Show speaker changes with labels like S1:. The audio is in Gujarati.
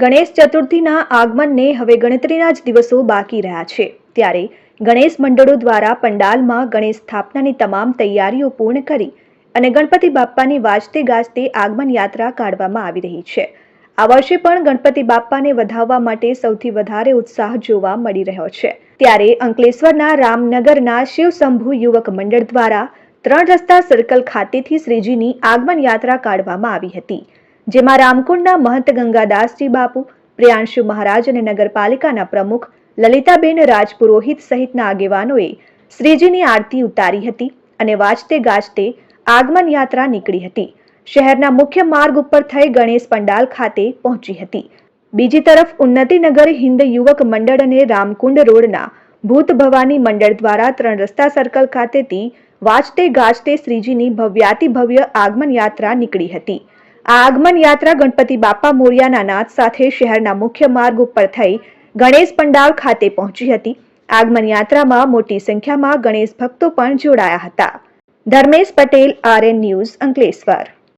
S1: ગણેશ ચતુર્થીના આગમનને હવે ગણતરીના જ દિવસો બાકી રહ્યા છે. ત્યારે ગણેશ મંડળો દ્વારા પંડાલમાં ગણેશ સ્થાપનાની તમામ તૈયારીઓ પૂર્ણ કરી અને ગણપતિ બાપ્પાની વાજતે ગાજતે આગમન યાત્રા કાઢવામાં આવી રહી છે. આ વર્ષે પણ ગણપતિ બાપ્પાને વધાવવા માટે સૌથી વધારે ઉત્સાહ જોવા મળી રહ્યો છે. ત્યારે અંકલેશ્વરના રામનગરના શિવશંભુ યુવક મંડળ દ્વારા ત્રણ રસ્તા સર્કલ ખાતેથી શ્રીજીની આગમન યાત્રા કાઢવામાં આવી હતી. જેમાં રામકુંડના મહંત ગંગાદાસજી બાપુ, પ્રિયાંશુ મહારાજ અને નગરપાલિકાના પ્રમુખ લલિતાબેન રાજપુરોહિત સહિતના આગેવાનોએ શ્રીજીની આરતી ઉતારી હતી અને વાજતે ગાજતે આગમન યાત્રા નીકળી હતી. શહેરના મુખ્ય માર્ગ ઉપર થઈ ગણેશ પંડાલ ખાતે પહોંચી હતી. બીજી તરફ ઉન્નતિનગર હિન્દ યુવક મંડળ અને રામકુંડ રોડના ભૂત ભવાની મંડળ દ્વારા ત્રણ રસ્તા સર્કલ ખાતેથી વાજતે ગાજતે શ્રીજીની ભવ્યાતિ ભવ્ય આગમન યાત્રા નીકળી હતી. આ આગમન યાત્રા ગણપતિ બાપા મોરિયાના નાદ સાથે શહેરના મુખ્ય માર્ગ ઉપર થઈ ગણેશ પંડાલ ખાતે પહોંચી હતી. આગમન યાત્રામાં મોટી સંખ્યામાં ગણેશ ભક્તો પણ જોડાયા હતા. Dharmesh Patel, RN news Ankleshwar.